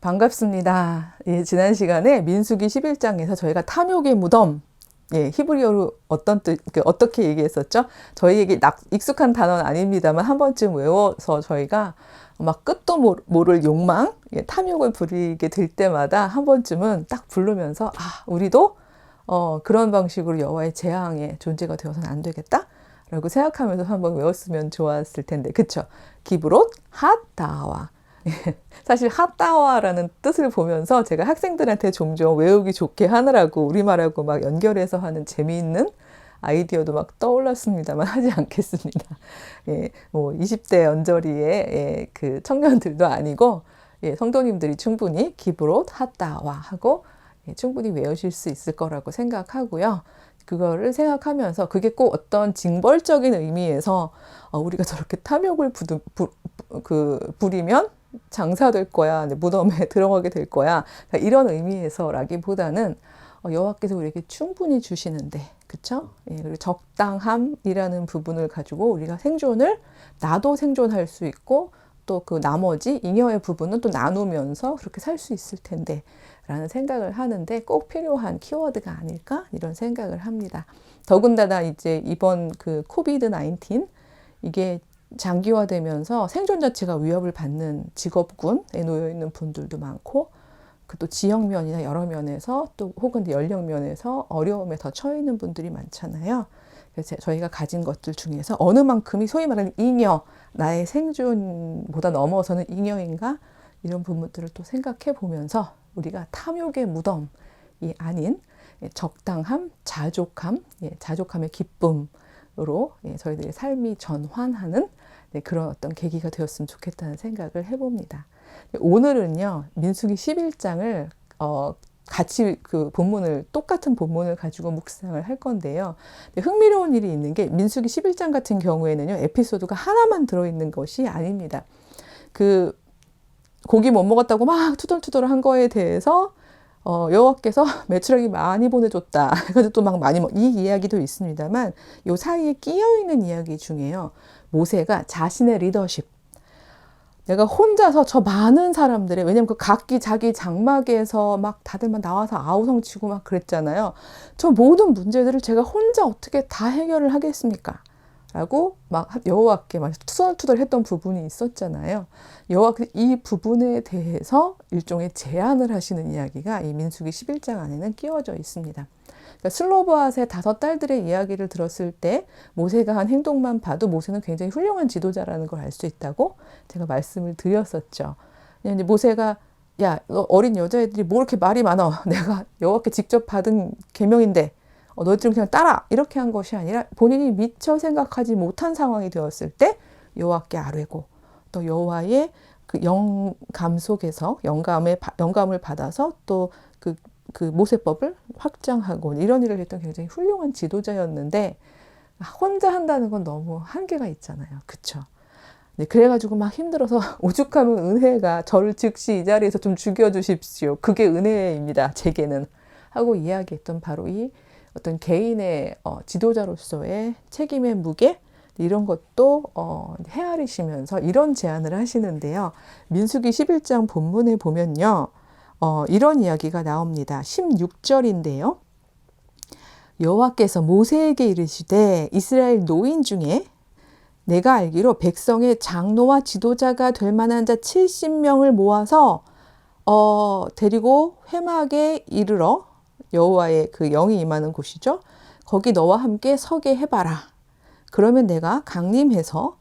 반갑습니다. 예, 지난 시간에 민수기 11장에서 저희가 탐욕의 무덤, 예, 히브리어로 어떤 뜻, 그 어떻게 얘기했었죠? 저희에게 낙, 익숙한 단어는 아닙니다만 한 번쯤 외워서 저희가 막 끝도 모- 모를 욕망, 예, 탐욕을 부리게 될 때마다 한 번쯤은 딱 부르면서 아, 우리도 어, 그런 방식으로 여호와의 재앙의 존재가 되어서는 안 되겠다. 라고 생각하면서 한번 외웠으면 좋았을 텐데, 그쵸? 기브롯 핫다와. 사실 핫다와라는 뜻을 보면서 제가 학생들한테 종종 외우기 좋게 하느라고 우리말하고 막 연결해서 하는 재미있는 아이디어도 막 떠올랐습니다만 하지 않겠습니다. 예, 뭐 20대 언저리의 예, 그 청년들도 아니고 예, 성도님들이 충분히 기브롯 핫다와 하고 예, 충분히 외우실 수 있을 거라고 생각하고요. 그거를 생각하면서 그게 꼭 어떤 징벌적인 의미에서 어, 우리가 저렇게 탐욕을 부두, 부, 그, 부리면 장사될 거야, 네, 무덤에 들어가게 될 거야. 이런 의미에서라기보다는 어, 여호와께서 우리에게 충분히 주시는데, 그쵸? 예, 그리고 적당함이라는 부분을 가지고 우리가 생존을 나도 생존할 수 있고 또 그 나머지 잉여의 부분은 또 나누면서 그렇게 살 수 있을 텐데 라는 생각을 하는데 꼭 필요한 키워드가 아닐까 이런 생각을 합니다. 더군다나 이제 이번 그 코비드 19 이게 장기화되면서 생존 자체가 위협을 받는 직업군에 놓여 있는 분들도 많고 그 또 지역 면이나 여러 면에서 또 혹은 연령 면에서 어려움에 더 처해 있는 분들이 많잖아요. 그래서 저희가 가진 것들 중에서 어느 만큼이 소위 말하는 잉여, 나의 생존보다 넘어서는 잉여인가 이런 부분들을 또 생각해 보면서 우리가 탐욕의 무덤이 아닌 적당함, 자족함, 예, 자족함의 기쁨으로 예, 저희들의 삶이 전환하는 네, 그런 어떤 계기가 되었으면 좋겠다는 생각을 해봅니다. 오늘은요 민수기 11장을 어, 같이 그 본문을 똑같은 본문을 가지고 묵상을 할 건데요. 흥미로운 일이 있는 게 민수기 11장 같은 경우에는요 에피소드가 하나만 들어 있는 것이 아닙니다. 그 고기 못 먹었다고 막 투덜투덜 한 거에 대해서 어, 여호와께서 매출액이 많이 보내줬다. 그래서 또 막 많이 먹, 이 이야기도 있습니다만 요 사이에 끼어 있는 이야기 중에요. 모세가 자신의 리더십 내가 혼자서 저 많은 사람들의 왜냐면 그 각기 자기 장막에서 막 다들 막 나와서 아우성 치고 막 그랬잖아요. 저 모든 문제들을 제가 혼자 어떻게 다 해결을 하겠습니까? 라고 막 여호와께 막 투덜투덜했던 부분이 있었잖아요. 여호와께 이 부분에 대해서 일종의 제안을 하시는 이야기가 이 민수기 11장 안에는 끼워져 있습니다. 그러니까 슬로바앗의 다섯 딸들의 이야기를 들었을 때 모세가 한 행동만 봐도 모세는 굉장히 훌륭한 지도자라는 걸 알 수 있다고 제가 말씀을 드렸었죠. 이제 모세가 야 어린 여자애들이 뭐 이렇게 말이 많아? 내가 여호와께 직접 받은 계명인데 어, 너희들은 그냥 따라 이렇게 한 것이 아니라 본인이 미처 생각하지 못한 상황이 되었을 때 여호와께 아뢰고 또 여호와의 그 영감 속에서 영감의 영감을 받아서 또그 그 모세법을 확장하고 이런 일을 했던 굉장히 훌륭한 지도자였는데 혼자 한다는 건 너무 한계가 있잖아요. 그쵸? 네, 그래가지고 막 힘들어서 오죽하면 은혜가 저를 즉시 이 자리에서 좀 죽여주십시오. 그게 은혜입니다. 제게는. 하고 이야기했던 바로 이 어떤 개인의 어, 지도자로서의 책임의 무게 이런 것도 어, 헤아리시면서 이런 제안을 하시는데요. 민수기 11장 본문에 보면요. 어, 이런 이야기가 나옵니다. 16절인데요. 여호와께서 모세에게 이르시되 이스라엘 노인 중에 내가 알기로 백성의 장로와 지도자가 될 만한 자 70명을 모아서 어, 데리고 회막에 이르러 여호와의 그 영이 임하는 곳이죠. 거기 너와 함께 서게 해봐라. 그러면 내가 강림해서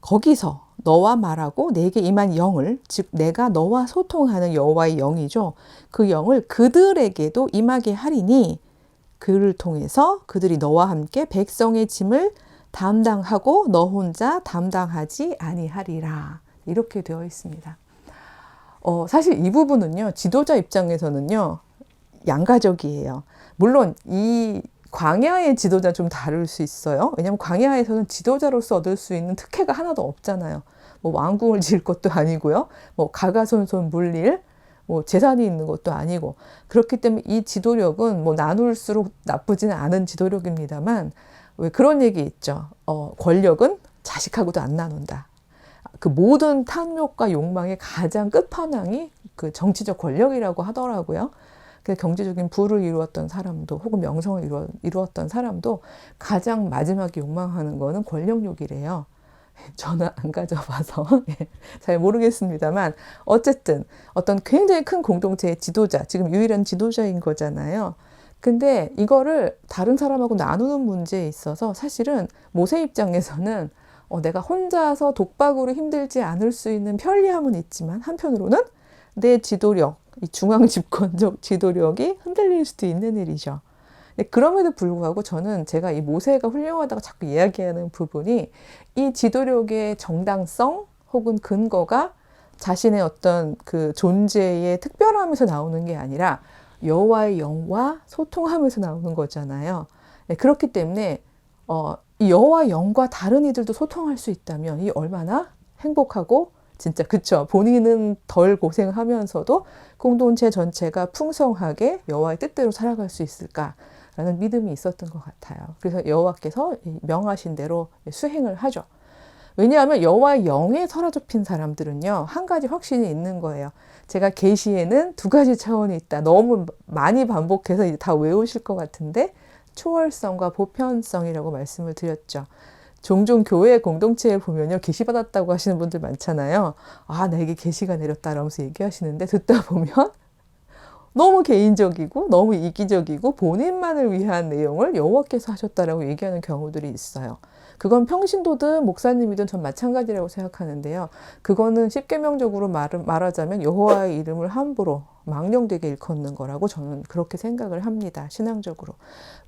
거기서 너와 말하고 내게 임한 영을 즉 내가 너와 소통하는 여호와의 영이죠. 그 영을 그들에게도 임하게 하리니 그를 통해서 그들이 너와 함께 백성의 짐을 담당하고 너 혼자 담당하지 아니하리라. 이렇게 되어 있습니다. 어, 사실 이 부분은요, 지도자 입장에서는요, 양가적이에요. 물론 이 광야의 지도자 좀 다를 수 있어요. 왜냐하면 광야에서는 지도자로서 얻을 수 있는 특혜가 하나도 없잖아요. 뭐 왕궁을 지을 것도 아니고요. 뭐 가가손손 물릴 뭐 재산이 있는 것도 아니고 그렇기 때문에 이 지도력은 뭐 나눌수록 나쁘지는 않은 지도력입니다만 왜 그런 얘기 있죠. 어, 권력은 자식하고도 안 나눈다. 그 모든 탐욕과 욕망의 가장 끝판왕이 그 정치적 권력이라고 하더라고요. 그 경제적인 부를 이루었던 사람도 혹은 명성을 이루, 이루었던 사람도 가장 마지막에 욕망하는 거는 권력욕이래요. 저는 안 가져봐서 예, 잘 모르겠습니다만 어쨌든 어떤 굉장히 큰 공동체의 지도자, 지금 유일한 지도자인 거잖아요. 근데 이거를 다른 사람하고 나누는 문제에 있어서 사실은 모세 입장에서는 어, 내가 혼자서 독박으로 힘들지 않을 수 있는 편리함은 있지만 한편으로는 내 지도력, 이 중앙 집권적 지도력이 흔들릴 수도 있는 일이죠. 그럼에도 불구하고 저는 제가 이 모세가 훌륭하다고 자꾸 이야기하는 부분이 이 지도력의 정당성 혹은 근거가 자신의 어떤 그 존재의 특별함에서 나오는 게 아니라 여호와의 영과 소통하면서 나오는 거잖아요. 네, 그렇기 때문에 어, 이 여호와 영과 다른 이들도 소통할 수 있다면 이 얼마나 행복하고 진짜 그쵸 본인은 덜 고생하면서도 공동체 전체가 풍성하게 여호와의 뜻대로 살아갈 수 있을까라는 믿음이 있었던 것 같아요. 그래서 여호와께서 명하신 대로 수행을 하죠. 왜냐하면 여호와의 영에 사로잡힌 사람들은요 한 가지 확신이 있는 거예요. 제가 계시에는 두 가지 차원이 있다. 너무 많이 반복해서 다 외우실 것 같은데 초월성과 보편성이라고 말씀을 드렸죠. 종종 교회 공동체에 보면요 계시 받았다고 하시는 분들 많잖아요. 아 나에게 계시가 내렸다라면서 얘기하시는데 듣다 보면 너무 개인적이고 너무 이기적이고 본인만을 위한 내용을 여호와께서 하셨다라고 얘기하는 경우들이 있어요. 그건 평신도든 목사님이든 전 마찬가지라고 생각하는데요. 그거는 십계명적으로 말, 말하자면 여호와의 이름을 함부로 망령되게 일컫는 거라고 저는 그렇게 생각을 합니다. 신앙적으로.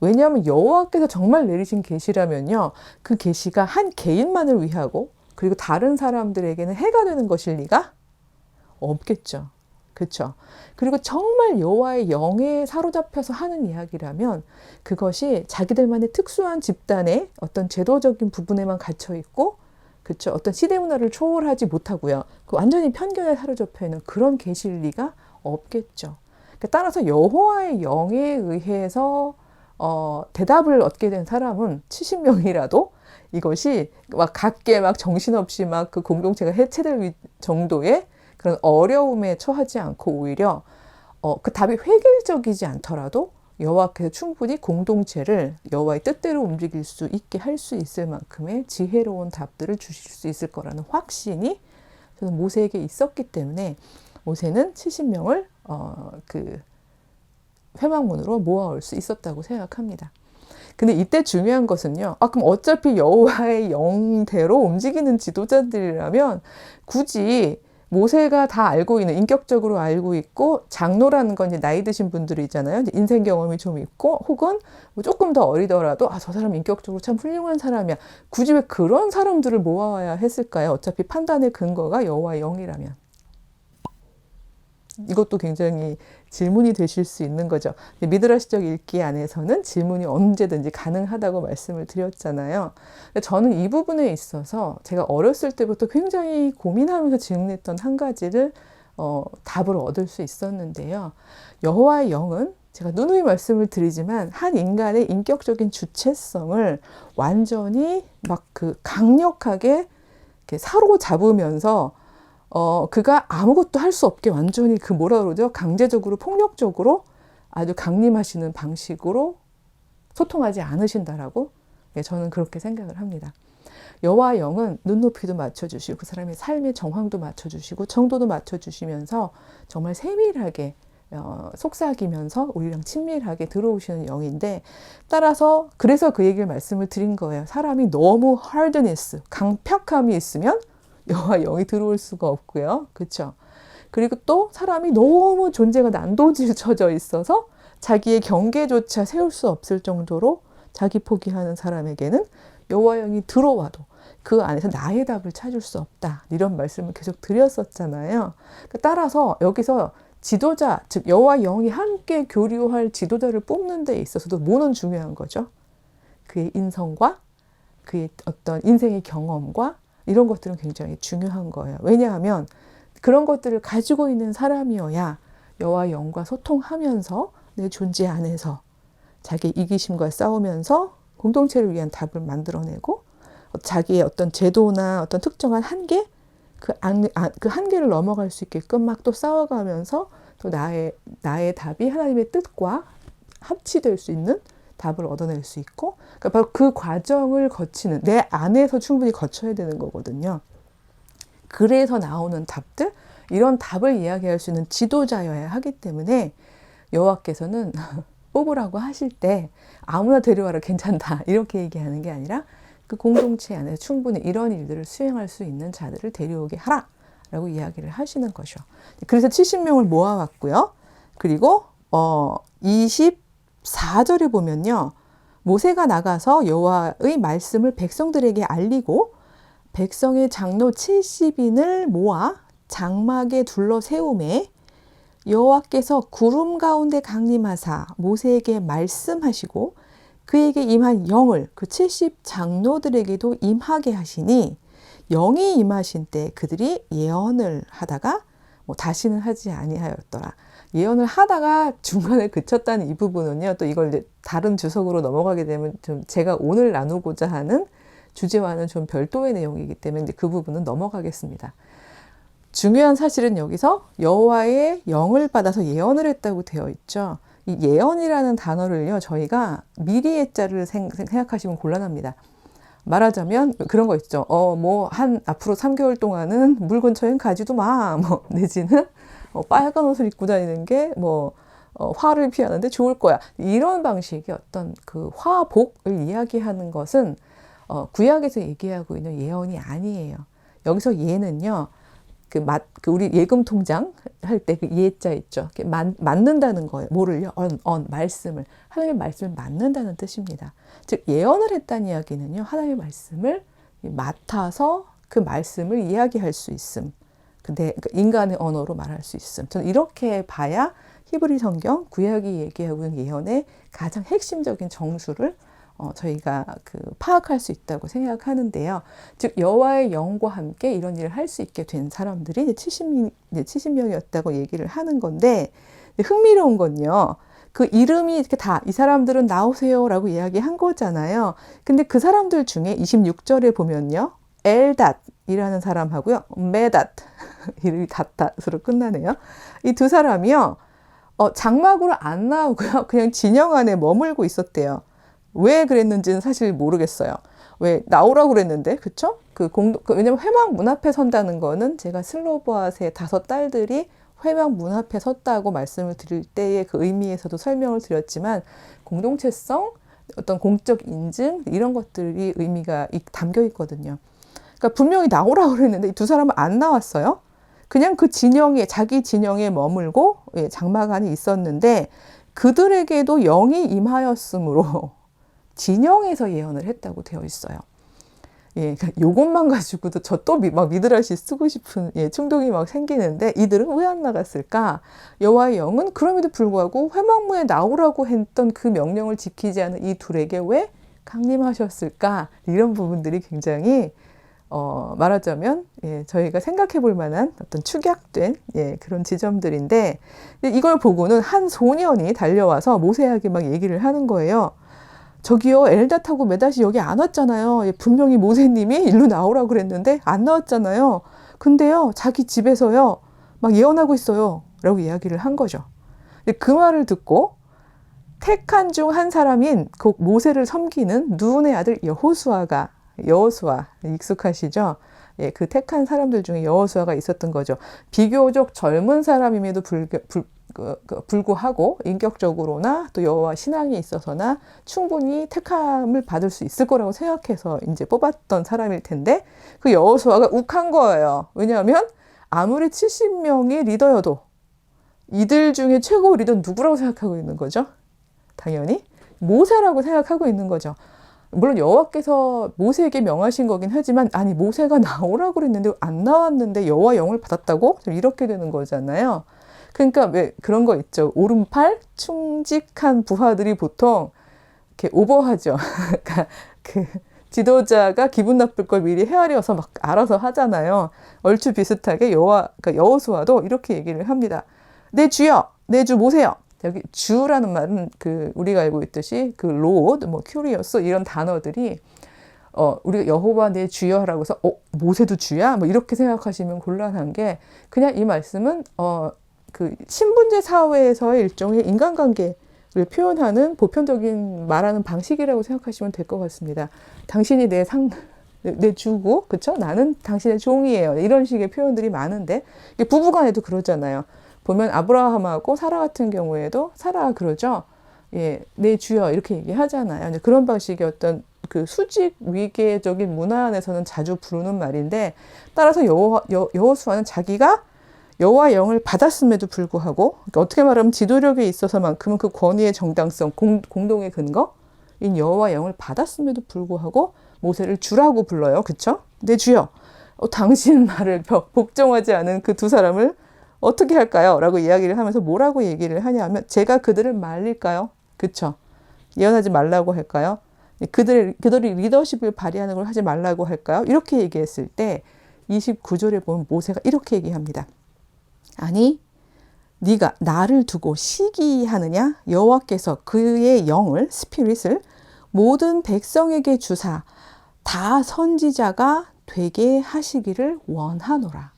왜냐하면 여호와께서 정말 내리신 계시라면요. 그 계시가 한 개인만을 위하고 그리고 다른 사람들에게는 해가 되는 것일 리가 없겠죠. 그렇죠. 그리고 정말 여호와의 영에 사로잡혀서 하는 이야기라면 그것이 자기들만의 특수한 집단의 어떤 제도적인 부분에만 갇혀 있고 그렇죠. 어떤 시대 문화를 초월하지 못하고요. 그 완전히 편견에 사로잡혀 있는 그런 계실 리가 없겠죠. 그러니까 따라서 여호와의 영에 의해서 어, 대답을 얻게 된 사람은 70명이라도 이것이 막 각계 막 정신없이 막 그 공동체가 해체될 정도의 그런 어려움에 처하지 않고 오히려 어, 그 답이 획일적이지 않더라도 여호와께서 충분히 공동체를 여호와의 뜻대로 움직일 수 있게 할 수 있을 만큼의 지혜로운 답들을 주실 수 있을 거라는 확신이 저는 모세에게 있었기 때문에 모세는 70명을 어, 그 회망문으로 모아올 수 있었다고 생각합니다. 근데 이때 중요한 것은요. 아 그럼 어차피 여호와의 영대로 움직이는 지도자들이라면 굳이 모세가 다 알고 있는 인격적으로 알고 있고 장로라는 건 이제 나이 드신 분들이잖아요. 이제 인생 경험이 좀 있고 혹은 뭐 조금 더 어리더라도 아 저 사람 인격적으로 참 훌륭한 사람이야. 굳이 왜 그런 사람들을 모아야 했을까요? 어차피 판단의 근거가 여호와 의 영이라면. 이것도 굉장히 질문이 되실 수 있는 거죠. 미드라시적 읽기 안에서는 질문이 언제든지 가능하다고 말씀을 드렸잖아요. 저는 이 부분에 있어서 제가 어렸을 때부터 굉장히 고민하면서 질문했던 한 가지를 어, 답을 얻을 수 있었는데요. 여호와의 영은 제가 누누이 말씀을 드리지만 한 인간의 인격적인 주체성을 완전히 막 그 강력하게 사로잡으면서 어, 그가 아무것도 할 수 없게 완전히 그 뭐라 그러죠? 강제적으로, 폭력적으로 아주 강림하시는 방식으로 소통하지 않으신다라고 예, 저는 그렇게 생각을 합니다. 여호와 영은 눈높이도 맞춰주시고 그 사람의 삶의 정황도 맞춰주시고 정도도 맞춰주시면서 정말 세밀하게 어, 속삭이면서 우리랑 친밀하게 들어오시는 영인데 따라서 그래서 그 얘기를 말씀을 드린 거예요. 사람이 너무 하드니스, 강력함이 있으면 여호와 영이 들어올 수가 없고요. 그렇죠? 그리고 또 사람이 너무 존재가 난도질쳐져 있어서 자기의 경계조차 세울 수 없을 정도로 자기 포기하는 사람에게는 여호와 영이 들어와도 그 안에서 나의 답을 찾을 수 없다. 이런 말씀을 계속 드렸었잖아요. 그러니까 따라서 여기서 지도자, 즉 여호와 영이 함께 교류할 지도자를 뽑는 데 있어서도 뭐는 중요한 거죠? 그의 인성과 그의 어떤 인생의 경험과 이런 것들은 굉장히 중요한 거예요. 왜냐하면 그런 것들을 가지고 있는 사람이어야 여호와 영과 소통하면서 내 존재 안에서 자기 이기심과 싸우면서 공동체를 위한 답을 만들어내고 자기의 어떤 제도나 어떤 특정한 한계 그, 안, 아, 그 한계를 넘어갈 수 있게끔 막 또 싸워가면서 또 나의 나의 답이 하나님의 뜻과 합치될 수 있는 답을 얻어낼 수 있고 그러니까 바로 그 과정을 거치는 내 안에서 충분히 거쳐야 되는 거거든요. 그래서 나오는 답들 이런 답을 이야기할 수 있는 지도자여야 하기 때문에 여호와께서는 뽑으라고 하실 때 아무나 데려와라 괜찮다 이렇게 얘기하는 게 아니라 그 공동체 안에 충분히 이런 일들을 수행할 수 있는 자들을 데려오게 하라 라고 이야기를 하시는 거죠. 그래서 70명을 모아왔고요. 그리고 어 24절에 보면요. 모세가 나가서 여호와의 말씀을 백성들에게 알리고 백성의 장로 70인을 모아 장막에 둘러 세움에 여호와께서 구름 가운데 강림하사 모세에게 말씀하시고 그에게 임한 영을 그 70 장로들에게도 임하게 하시니 영이 임하신 때 그들이 예언을 하다가 뭐 다시는 하지 아니하였더라. 예언을 하다가 중간에 그쳤다는 이 부분은요. 또 이걸 이제 다른 주석으로 넘어가게 되면 좀 제가 오늘 나누고자 하는 주제와는 좀 별도의 내용이기 때문에 그 부분은 넘어가겠습니다. 중요한 사실은 여기서 여호와의 영을 받아서 예언을 했다고 되어 있죠. 이 예언이라는 단어를요, 저희가 미리의 자를 생각하시면 곤란합니다. 말하자면 그런 거 있죠. 어, 뭐, 한, 앞으로 3개월 동안은 물 근처엔 가지도 마. 뭐, 내지는, 어, 빨간 옷을 입고 다니는 게, 뭐, 어, 화를 피하는데 좋을 거야. 이런 방식의 어떤 그 화복을 이야기하는 것은, 어, 구약에서 얘기하고 있는 예언이 아니에요. 여기서 예는요, 그, 맞, 그 우리 예금 통장 할 때 그 예자 있죠. 맞, 맞는다는 거예요. 뭐를요? 언, 언, 말씀을. 하나님의 말씀을 맞는다는 뜻입니다. 즉, 예언을 했다는 이야기는요. 하나님의 말씀을 맡아서 그 말씀을 이야기할 수 있음. 근데 그 인간의 언어로 말할 수 있음. 저는 이렇게 봐야 히브리 성경 구약이 얘기하고 있는 예언의 가장 핵심적인 정수를 어, 저희가 그 파악할 수 있다고 생각하는데요. 즉 여호와의 영과 함께 이런 일을 할 수 있게 된 사람들이 이제 70, 이제 70명이었다고 얘기를 하는 건데 흥미로운 건요. 그 이름이 이렇게 다 이 사람들은 나오세요라고 이야기한 거잖아요. 근데 그 사람들 중에 26절에 보면요. 엘닷 이라는 사람하고요. 메닷 이름이 같다으로 끝나네요. 이 두 사람이요. 어, 장막으로 안 나오고요. 그냥 진영 안에 머물고 있었대요. 왜 그랬는지는 사실 모르겠어요. 왜 나오라고 그랬는데 그쵸? 그 공동 그 왜냐면 회막 문 앞에 선다는 거는 제가 슬로보아스의 다섯 딸들이 회막 문 앞에 섰다고 말씀을 드릴 때의 그 의미에서도 설명을 드렸지만 공동체성 어떤 공적 인증 이런 것들이 의미가 담겨 있거든요. 그러니까 분명히 나오라고 그랬는데 두 사람은 안 나왔어요. 그냥 그 진영에 자기 진영에 머물고 예, 안에 있었는데 그들에게도 영이 임하였으므로 진영에서 예언을 했다고 되어 있어요. 예, 그러니까 요것만 가지고도 저 또 막 미드라시 쓰고 싶은 예, 충동이 막 생기는데 이들은 왜 안 나갔을까? 여호와의 영은 그럼에도 불구하고 회막문에 나오라고 했던 그 명령을 지키지 않은 이 둘에게 왜 강림하셨을까? 이런 부분들이 굉장히 어, 말하자면 예, 저희가 생각해 볼 만한 어떤 축약된 예, 그런 지점들인데 이걸 보고는 한 소년이 달려와서 모세에게 막 얘기를 하는 거예요. 저기요 엘다 타고 메다시 여기 안 왔잖아요. 예, 분명히 모세님이 일로 나오라고 그랬는데 안 나왔잖아요. 근데요 자기 집에서요 막 예언하고 있어요. 라고 이야기를 한 거죠. 그 말을 듣고 택한 중 한 사람인 그 모세를 섬기는 누운의 아들 여호수아가 여호수아 익숙하시죠? 예, 그 택한 사람들 중에 여호수아가 있었던 거죠. 비교적 젊은 사람임에도 불교, 불, 그, 그, 불구하고 인격적으로나 또 여호와 신앙이 있어서나 충분히 택함을 받을 수 있을 거라고 생각해서 이제 뽑았던 사람일 텐데 그 여호수아가 욱한 거예요. 왜냐하면 아무리 70명의 리더여도 이들 중에 최고 리더는 누구라고 생각하고 있는 거죠? 당연히 모세라고 생각하고 있는 거죠. 물론 여호와께서 모세에게 명하신 거긴 하지만 아니 모세가 나오라고 그랬는데 안 나왔는데 여호와 영을 받았다고 이렇게 되는 거잖아요. 그러니까 왜 그런 거 있죠. 오른팔 충직한 부하들이 보통 이렇게 오버하죠. 그러니까 그 지도자가 기분 나쁠 걸 미리 헤아려서 막 알아서 하잖아요. 얼추 비슷하게 여호와 그러니까 여호수아도 이렇게 얘기를 합니다. 내 주여, 내 주 모세요. 여기 주라는 말은 그 우리가 알고 있듯이 그 로드, 뭐 큐리어스 이런 단어들이 어 우리가 여호와 내 주여라고 해서 어 모세도 주야? 뭐 이렇게 생각하시면 곤란한 게 그냥 이 말씀은 어 그 신분제 사회에서의 일종의 인간관계를 표현하는 보편적인 말하는 방식이라고 생각하시면 될 것 같습니다. 당신이 내 상, 내 주고, 그쵸? 나는 당신의 종이에요. 이런 식의 표현들이 많은데, 부부간에도 그러잖아요. 보면 아브라함하고 사라 같은 경우에도 사라 그러죠. 예, 내 주여 이렇게 얘기하잖아요. 그런 방식의 어떤 그 수직 위계적인 문화 안에서는 자주 부르는 말인데 따라서 여호 여, 여호수아는 자기가 여호와 영을 받았음에도 불구하고 그러니까 어떻게 말하면 지도력에 있어서만큼은 그 권위의 정당성 공, 공동의 근거인 여호와 영을 받았음에도 불구하고 모세를 주라고 불러요. 그쵸? 내 주여 어, 당신 말을 복종하지 않은 그 두 사람을 어떻게 할까요? 라고 이야기를 하면서 뭐라고 얘기를 하냐면 제가 그들을 말릴까요? 그쵸? 예언하지 말라고 할까요? 그들, 그들이 리더십을 발휘하는 걸 하지 말라고 할까요? 이렇게 얘기했을 때 29절에 보면 모세가 이렇게 얘기합니다. 아니 네가 나를 두고 시기하느냐 여호와께서 그의 영을 스피릿을 모든 백성에게 주사 다 선지자가 되게 하시기를 원하노라.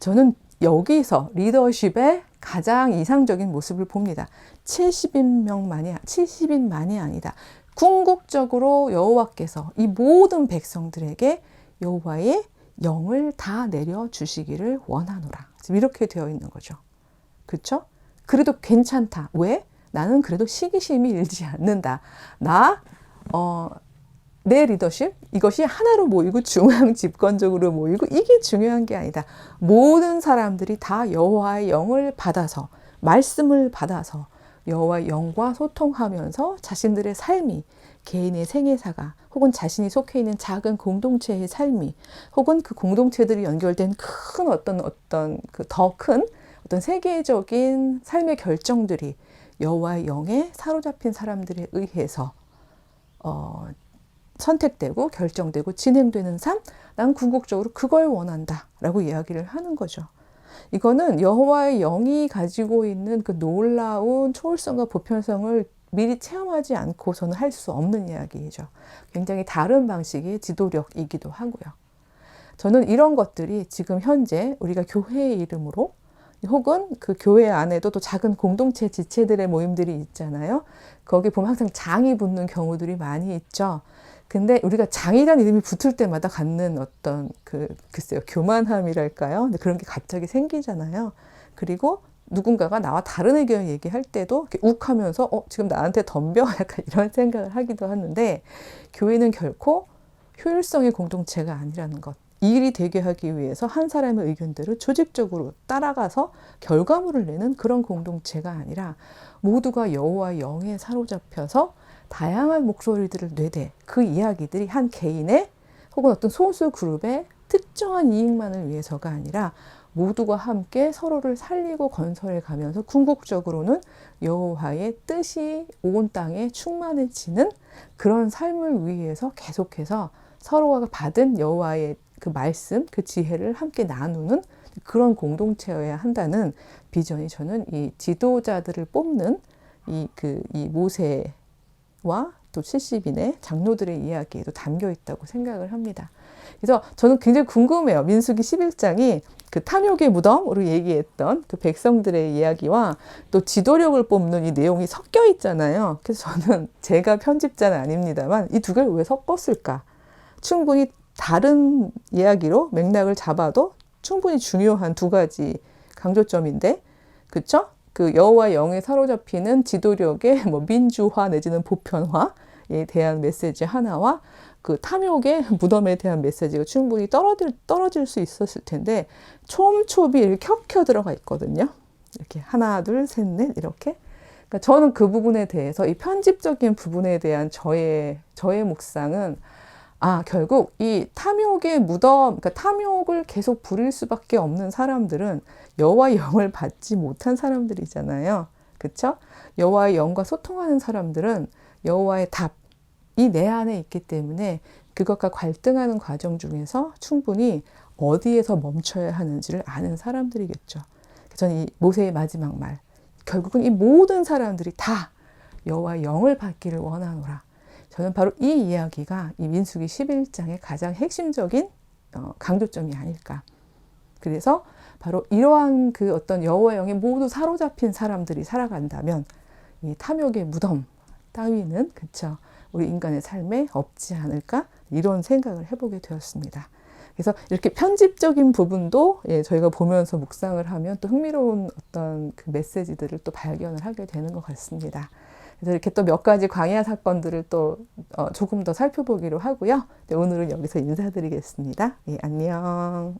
저는 여기서 리더십의 가장 이상적인 모습을 봅니다. 70인명만이 70인만이 아니다. 궁극적으로 여호와께서 이 모든 백성들에게 여호와의 영을 다 내려 주시기를 원하노라. 지금 이렇게 되어 있는 거죠. 그렇죠? 그래도 괜찮다. 왜? 나는 그래도 시기심이 일지 않는다. 나 어, 내 리더십 이것이 하나로 모이고 중앙 집권적으로 모이고 이게 중요한 게 아니다. 모든 사람들이 다 여호와의 영을 받아서 말씀을 받아서 여호와의 영과 소통하면서 자신들의 삶이 개인의 생애사가 혹은 자신이 속해 있는 작은 공동체의 삶이 혹은 그 공동체들이 연결된 큰 어떤 어떤 그 더 큰 어떤 세계적인 삶의 결정들이 여호와의 영에 사로잡힌 사람들에 의해서 어, 선택되고 결정되고 진행되는 삶, 난 궁극적으로 그걸 원한다라고 이야기를 하는 거죠. 이거는 여호와의 영이 가지고 있는 그 놀라운 초월성과 보편성을 미리 체험하지 않고서는 할 수 없는 이야기죠. 굉장히 다른 방식의 지도력이기도 하고요. 저는 이런 것들이 지금 현재 우리가 교회의 이름으로 혹은 그 교회 안에도 또 작은 공동체 지체들의 모임들이 있잖아요. 거기 보면 항상 장이 붙는 경우들이 많이 있죠. 근데 우리가 장이란 이름이 붙을 때마다 갖는 어떤 그 글쎄요 교만함이랄까요? 그런 게 갑자기 생기잖아요. 그리고 누군가가 나와 다른 의견을 얘기할 때도 이렇게 욱하면서 어 지금 나한테 덤벼 약간 이런 생각을 하기도 하는데 교회는 결코 효율성의 공동체가 아니라는 것. 이 일이 되게 하기 위해서 한 사람의 의견들을 조직적으로 따라가서 결과물을 내는 그런 공동체가 아니라 모두가 여호와 영에 사로잡혀서 다양한 목소리들을 내대 그 이야기들이 한 개인의 혹은 어떤 소수 그룹의 특정한 이익만을 위해서가 아니라 모두가 함께 서로를 살리고 건설해 가면서 궁극적으로는 여호와의 뜻이 온 땅에 충만해지는 그런 삶을 위해서 계속해서 서로가 받은 여호와의 그 말씀, 그 지혜를 함께 나누는 그런 공동체여야 한다는 비전이 저는 이 지도자들을 뽑는 이 그이 모세 와 또 70인의 장로들의 이야기에도 담겨 있다고 생각을 합니다. 그래서 저는 굉장히 궁금해요. 민수기 11장이 그 탐욕의 무덤으로 얘기했던 그 백성들의 이야기와 또 지도력을 뽑는 이 내용이 섞여 있잖아요. 그래서 저는 제가 편집자는 아닙니다만 이 두 개를 왜 섞었을까? 충분히 다른 이야기로 맥락을 잡아도 충분히 중요한 두 가지 강조점인데, 그쵸? 그 여호와 영에 사로잡히는 지도력의 뭐 민주화 내지는 보편화에 대한 메시지 하나와 그 탐욕의 무덤에 대한 메시지가 충분히 떨어질, 떨어질 수 있었을 텐데 촘촘히 이렇게 켜켜 들어가 있거든요. 이렇게 하나, 둘, 셋, 넷 이렇게. 그러니까 저는 그 부분에 대해서 이 편집적인 부분에 대한 저의 저의 묵상은 아, 결국 이 탐욕의 무덤, 그러니까 탐욕을 계속 부릴 수밖에 없는 사람들은 여호와의 영을 받지 못한 사람들이잖아요. 그렇죠? 여호와의 영과 소통하는 사람들은 여호와의 답이 내 안에 있기 때문에 그것과 갈등하는 과정 중에서 충분히 어디에서 멈춰야 하는지를 아는 사람들이겠죠. 저는 이 모세의 마지막 말 결국은 이 모든 사람들이 다 여호와의 영을 받기를 원하노라. 저는 바로 이 이야기가 이 민수기 11장의 가장 핵심적인 어, 강조점이 아닐까. 그래서 바로 이러한 그 어떤 여호와 영에 모두 사로잡힌 사람들이 살아간다면 이 탐욕의 무덤 따위는 그쵸 우리 인간의 삶에 없지 않을까 이런 생각을 해보게 되었습니다. 그래서 이렇게 편집적인 부분도 예, 저희가 보면서 묵상을 하면 또 흥미로운 어떤 그 메시지들을 또 발견을 하게 되는 것 같습니다. 그래서 이렇게 또 몇 가지 광야 사건들을 또 어, 조금 더 살펴보기로 하고요. 네, 오늘은 여기서 인사드리겠습니다. 예, 안녕.